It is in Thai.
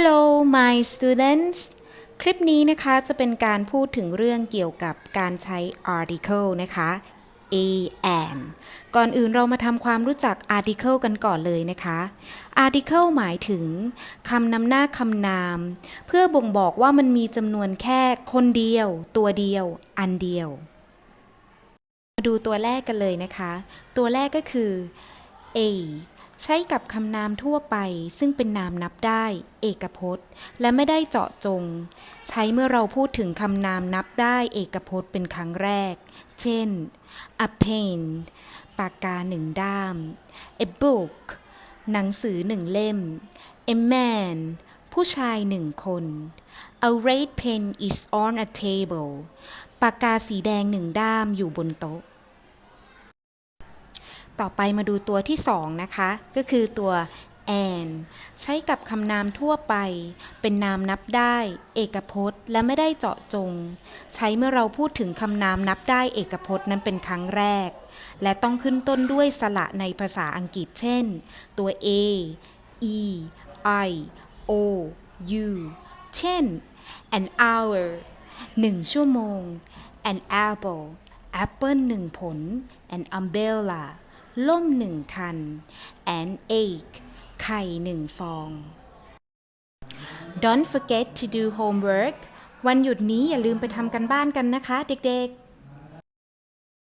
Hello my students คลิปนี้นะคะจะเป็นการพูดถึงเรื่องเกี่ยวกับการใช้ article นะคะ a and ก่อนอื่นเรามาทำความรู้จัก article กันก่อนเลยนะคะ article หมายถึงคำนำหน้าคำนาม เพื่อบ่งบอกว่ามันมีจำนวนแค่คนเดียว ตัวเดียว อันเดียว มาดูตัวแรกกันเลยนะคะ ตัวแรกก็คือ a ใช้กับคำนามทั่วไปซึ่งเป็นนามนับได้ เอกพจน์ และไม่ได้เจาะจง ใช้เมื่อเราพูดถึงคำนามนับได้เอกพจน์เป็นครั้งแรก เช่น a pen ปากกาหนึ่งด้าม a book หนังสือหนึ่งเล่ม a man ผู้ชายหนึ่งคน a red pen is on a table ปากกาสีแดงหนึ่งด้ามอยู่บนโต๊ะ ต่อไปมาดูตัวที่สองนะคะ ก็คือตัว and ใช้กับคำนามทั่วไป เป็นนามนับได้ เอกพจน์ และไม่ได้เจาะจง ใช้เมื่อเราพูดถึงคำนามนับได้เอกพจน์นั้นเป็นครั้งแรก และต้องขึ้นต้นด้วยสระในภาษาอังกฤษเช่น ตัว a e i o u เช่น an hour หนึ่งชั่วโมง an apple แอปเปิลหนึ่งผล an umbrella ล่มหนึ่งคัน an egg ไข่หนึ่งฟอง Don't forget to do homework วันหยุดนี้อย่าลืมไปทำกันบ้านกันนะคะเด็กๆ